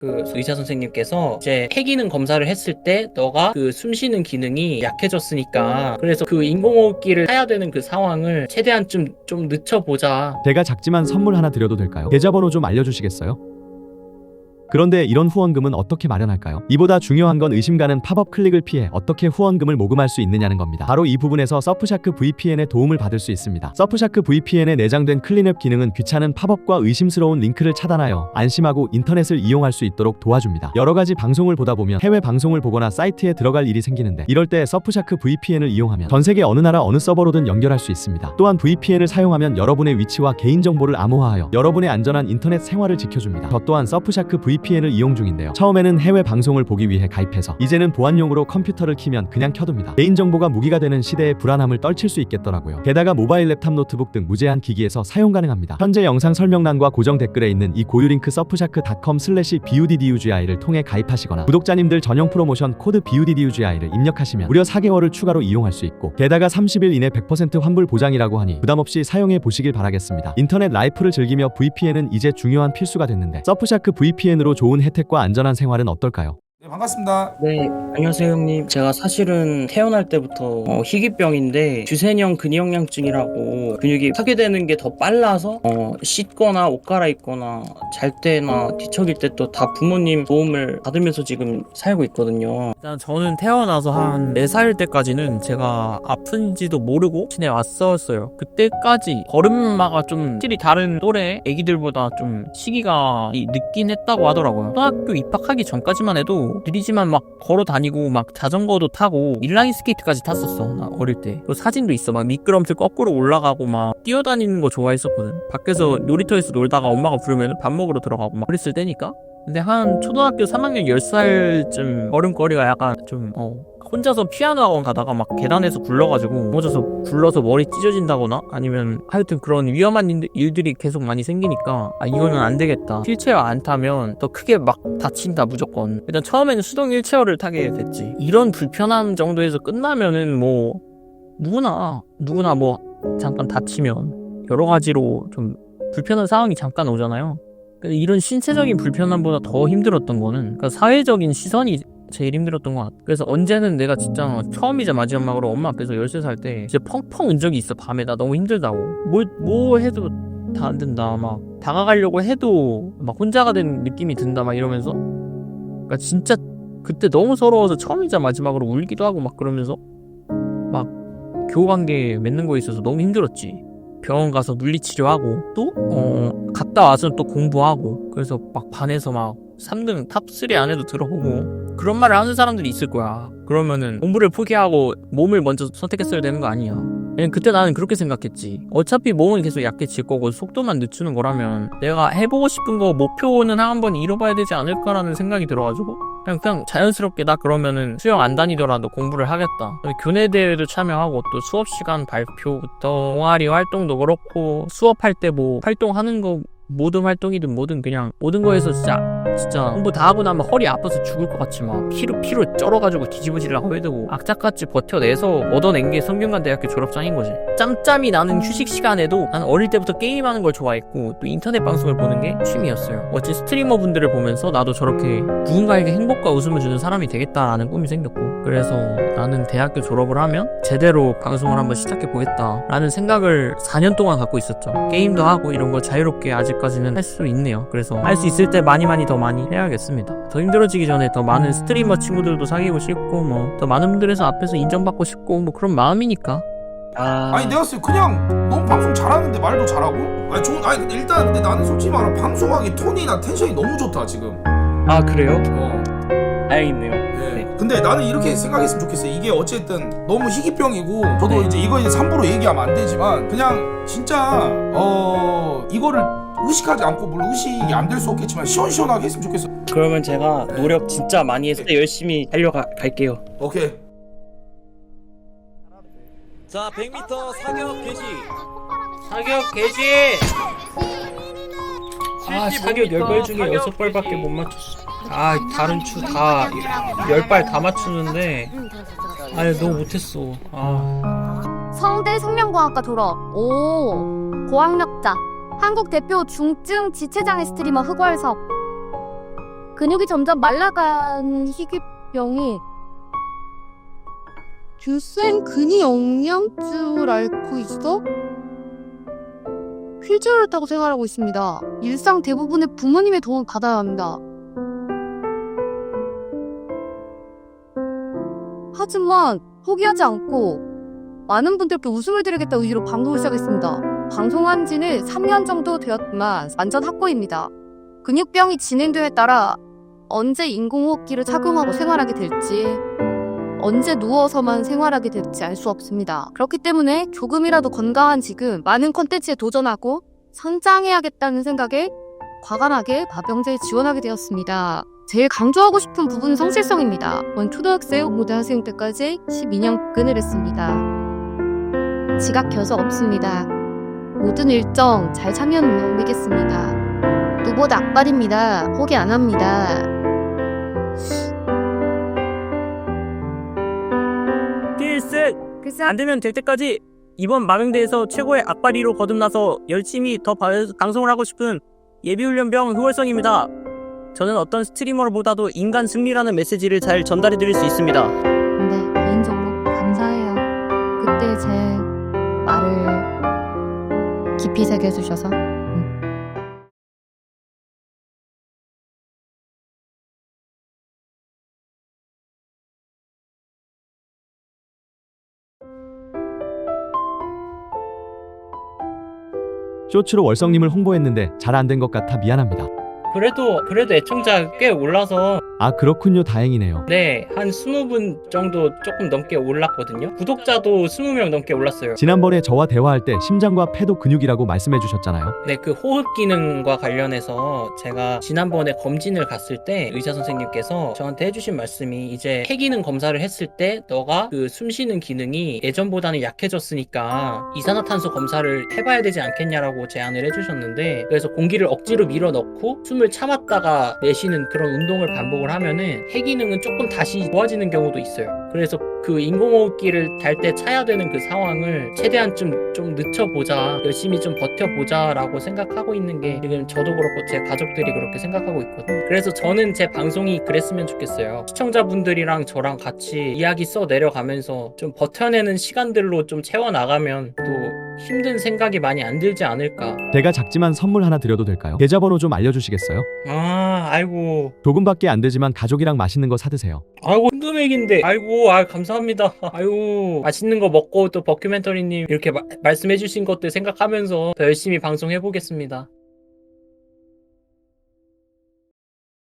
그 의사 선생님께서 이제 폐기능 검사를 했을 때 너가 그 숨쉬는 기능이 약해졌으니까 그래서 그 인공호흡기를 사야 되는 그 상황을 최대한 좀 좀 늦춰보자. 제가 작지만 선물 하나 드려도 될까요? 계좌번호 좀 알려주시겠어요? 그런데 이런 후원금은 어떻게 마련할까요? 이보다 중요한 건 의심 가는 팝업 클릭을 피해 어떻게 후원금을 모금할 수 있느냐는 겁니다. 바로 이 부분에서 서프샤크 VPN의 도움을 받을 수 있습니다. 서프샤크 VPN에 내장된 클린앱 기능은 귀찮은 팝업과 의심스러운 링크를 차단하여 안심하고 인터넷을 이용할 수 있도록 도와줍니다. 여러 가지 방송을 보다 보면 해외 방송을 보거나 사이트에 들어갈 일이 생기는데 이럴 때 서프샤크 VPN을 이용하면 전 세계 어느 나라 어느 서버로든 연결할 수 있습니다. 또한 VPN을 사용하면 여러분의 위치와 개인 정보를 암호화하여 여러분의 안전한 인터넷 생활을 지켜줍니다. 저 또한 서프샤크 VPN 을 이용 중인데요. 처음에는 해외 방송을 보기 위해 가입해서 이제는 보안용으로 컴퓨터를 키면 그냥 켜둡니다. 개인 정보가 무기가 되는 시대의 불안함을 떨칠 수 있겠더라고요. 게다가 모바일 랩탑 노트북 등 무제한 기기에서 사용 가능합니다. 현재 영상 설명란과 고정 댓글에 있는 이 고유 링크 서프샤크.com 슬래시 BUDDUGI를 통해 가입하시거나 구독자님들 전용 프로모션 코드 BUDDUGI를 입력하시면 무려 4개월을 추가로 이용할 수 있고 게다가 30일 이내 100% 환불 보장이라고 하니 부담없이 사용해 보시길 바라겠습니다. 인터넷 라이프를 즐기며 VPN은 이제 중요한 필수가 됐는데 서프샤크 VPN으로 좋은 혜택과 안전한 생활은 어떨까요? 네, 반갑습니다. 네, 안녕하세요 형님. 제가 사실은 태어날 때부터 어, 희귀병인데 주세형 근위형량증이라고 근육이 파괴되는 게 더 빨라서 어, 씻거나 옷 갈아입거나 잘 때나 뒤척일 때 또 다 부모님 도움을 받으면서 지금 살고 있거든요. 일단 저는 태어나서 한 4살 때까지는 제가 아픈지도 모르고 지내 왔었어요. 그때까지 걸음마가 좀 확실히 다른 또래 애기들보다 좀 시기가 이 늦긴 했다고 하더라고요. 초등학교 입학하기 전까지만 해도 느리지만 막 걸어 다니고 막 자전거도 타고 인라인 스케이트까지 탔었어. 나 어릴 때. 그 사진도 있어. 막 미끄럼틀 거꾸로 올라가고 막 뛰어다니는 거 좋아했었거든. 밖에서 놀이터에서 놀다가 엄마가 부르면 밥 먹으러 들어가고 막 그랬을 때니까. 근데 한 초등학교 3학년 10살쯤 걸음걸이가 약간 좀, 어, 혼자서 피아노 학원 가다가 막 계단에서 굴러가지고 넘어져서 굴러서 머리 찢어진다거나 아니면 하여튼 그런 위험한 일- 일들이 계속 많이 생기니까 아, 이거는 안 되겠다. 휠체어 안 타면 더 크게 막 다친다, 무조건. 일단 처음에는 수동 휠체어를 타게 됐지. 이런 불편함 정도에서 끝나면은 뭐, 누구나, 누구나 뭐, 잠깐 다치면 여러 가지로 좀 불편한 상황이 잠깐 오잖아요. 이런 신체적인 불편함보다 더 힘들었던 거는 그러니까 사회적인 시선이 제일 힘들었던 것 같아. 그래서 언제는 내가 진짜 처음이자 마지막으로 엄마 앞에서 13살 때 진짜 펑펑 은 적이 있어. 밤에 나 너무 힘들다고. 뭘, 뭐 해도 다 안 된다. 막 다가가려고 해도 막 혼자가 된 느낌이 든다. 막 이러면서. 그러니까 진짜 그때 너무 서러워서 처음이자 마지막으로 울기도 하고 막 그러면서 막 교우 관계 맺는 거에 있어서 너무 힘들었지. 병원 가서 물리치료하고 또 어, 갔다 와서 또 공부하고 그래서 막 반에서 막 3등 탑3 안에도 들어보고 그런 말을 하는 사람들이 있을 거야. 그러면은 공부를 포기하고 몸을 먼저 선택했어야 되는 거 아니야. 그냥 그때 나는 그렇게 생각했지. 어차피 몸은 계속 약해질 거고 속도만 늦추는 거라면 내가 해보고 싶은 거 목표는 한 번 잃어봐야 되지 않을까라는 생각이 들어가지고 그냥, 자연스럽게 나 그러면은 수영 안 다니더라도 공부를 하겠다. 교내 대회도 참여하고 또 수업 시간 발표부터 동아리 활동도 그렇고 수업할 때 뭐 활동하는 거 모든 활동이든 뭐든 그냥 모든 거에서 진짜 진짜 공부 다 하고 나면 허리 아파서 죽을 것막 피로 피로 쩔어가지고 뒤집어지려고 해도 악착같이 버텨내서 얻어낸 게 성균관 대학교 졸업장인 거지. 짬짬이 나는 휴식 시간에도 나는 어릴 때부터 게임하는 걸 좋아했고 또 인터넷 방송을 보는 게 취미였어요. 멋진 스트리머 분들을 보면서 나도 저렇게 누군가에게 행복과 웃음을 주는 사람이 되겠다라는 꿈이 생겼고 그래서 나는 대학교 졸업을 하면 제대로 방송을 한번 시작해 보겠다라는 생각을 4년 동안 갖고 있었죠. 게임도 하고 이런 걸 자유롭게 아직 까지는 할 수 있네요 그래서 할 수 있을 때 많이 많이 더 많이 해야겠습니다 더 힘들어지기 전에 더 많은 스트리머 친구들도 사귀고 싶고 뭐 더 많은 분들에서 앞에서 인정받고 싶고 뭐 그런 마음이니까 아, 아니 내가 봤을 때 그냥 너무 방송 잘하는데 말도 잘하고. 아니 좋은. 아니 근데 일단 근데 나는 솔직히 말하면 방송하기 톤이나 텐션이 너무 좋다 지금. 아 그래요? 어. 다행이네요. 예. 네. 근데 나는 이렇게 생각했으면 좋겠어. 이게 어쨌든 너무 희귀병이고 저도 네. 이제 이거 이제 3부로 얘기하면 안 되지만 그냥 진짜 어 이거를 의식하지 않고 물론 의식이 안 될 수 없겠지만 시원시원하게 했으면 좋겠어. 그러면 제가 노력 진짜 많이 해서 열심히 달려갈게요. 오케이. 자, 100m 사격 개시. 사격 개시! 아 사격 10발 중에 6발밖에 못 맞췄어. 아 다른 추 다 10발 다 맞추는데 아니 너무 못했어. 아 성대 생명과학과 졸업. 오. 고학력자. 한국 대표 중증 지체장애 스트리머 흑월석. 근육이 점점 말라간 희귀병이 듀센 근위 영양증을 앓고 있어? 휠체어를 타고 생활하고 있습니다. 일상 대부분의 부모님의 도움을 받아야 합니다. 하지만 포기하지 않고 많은 분들께 웃음을 드리겠다 의지로 방송을 시작했습니다. 방송한 지는 3년 정도 되었지만 완전 학고입니다. 근육병이 진행됨에 따라 언제 인공호흡기를 착용하고 생활하게 될지 언제 누워서만 생활하게 될지 알 수 없습니다. 그렇기 때문에 조금이라도 건강한 지금 많은 컨텐츠에 도전하고 성장해야겠다는 생각에 과감하게 바병제에 지원하게 되었습니다. 제일 강조하고 싶은 부분은 성실성입니다. 원 초등학생, 고등학생 때까지 12년 근을 했습니다. 지각 결석 없습니다. 모든 일정 잘 참여 옮기겠습니다. 누보다 악발입니다. 포기 안 합니다. 필승! 안 되면 될 때까지 이번 마명대에서 최고의 악바리로 거듭나서 열심히 더 바- 방송을 하고 싶은 예비훈련병 효월성입니다. 저는 어떤 스트리머보다도 인간 승리라는 메시지를 잘 전달해 드릴 수 있습니다. 근데 개인적으로 감사해요. 그때 제 말을 깊이 새겨주셔서. 쇼츠로 월성님을 홍보했는데 잘 안 된 것 같아 미안합니다. 그래도 그래도 애청자 꽤 올라서 아 그렇군요 다행이네요. 네, 한 20분 정도 조금 넘게 올랐거든요. 구독자도 20명 넘게 올랐어요. 지난번에 저와 대화할 때 심장과 폐도 근육이라고 말씀해 주셨잖아요. 네, 그 호흡 기능과 관련해서 제가 지난번에 검진을 갔을 때 의사 선생님께서 저한테 해주신 말씀이 이제 폐 기능 검사를 했을 때 너가 그 숨 쉬는 기능이 예전보다는 약해졌으니까 이산화탄소 검사를 해봐야 되지 않겠냐라고 제안을 해주셨는데 그래서 공기를 억지로 밀어 넣고 숨을 참았다가 내쉬는 그런 운동을 반복을 하면은 폐 기능은 조금 다시 좋아지는 경우도 있어요. 그래서 그 인공호흡기를 달 때 차야 되는 그 상황을 최대한 좀, 좀 늦춰보자. 열심히 좀 버텨보자 라고 생각하고 있는 게 지금 저도 그렇고 제 가족들이 그렇게 생각하고 있거든요. 그래서 저는 제 방송이 그랬으면 좋겠어요. 시청자분들이랑 저랑 같이 이야기 써 내려가면서 좀 버텨내는 시간들로 좀 채워나가면 또 힘든 생각이 많이 안 들지 않을까. 제가 작지만 선물 하나 드려도 될까요? 계좌번호 좀 알려주시겠어요? 아, 아이고. 조금밖에 안 되지만 가족이랑 맛있는 거 사드세요. 아이고 큰 금액인데 아이고 아 감사합니다 아이고 맛있는 거 먹고 또 버큐멘터리님 이렇게 마- 말씀해 주신 것들 생각하면서 더 열심히 방송해 보겠습니다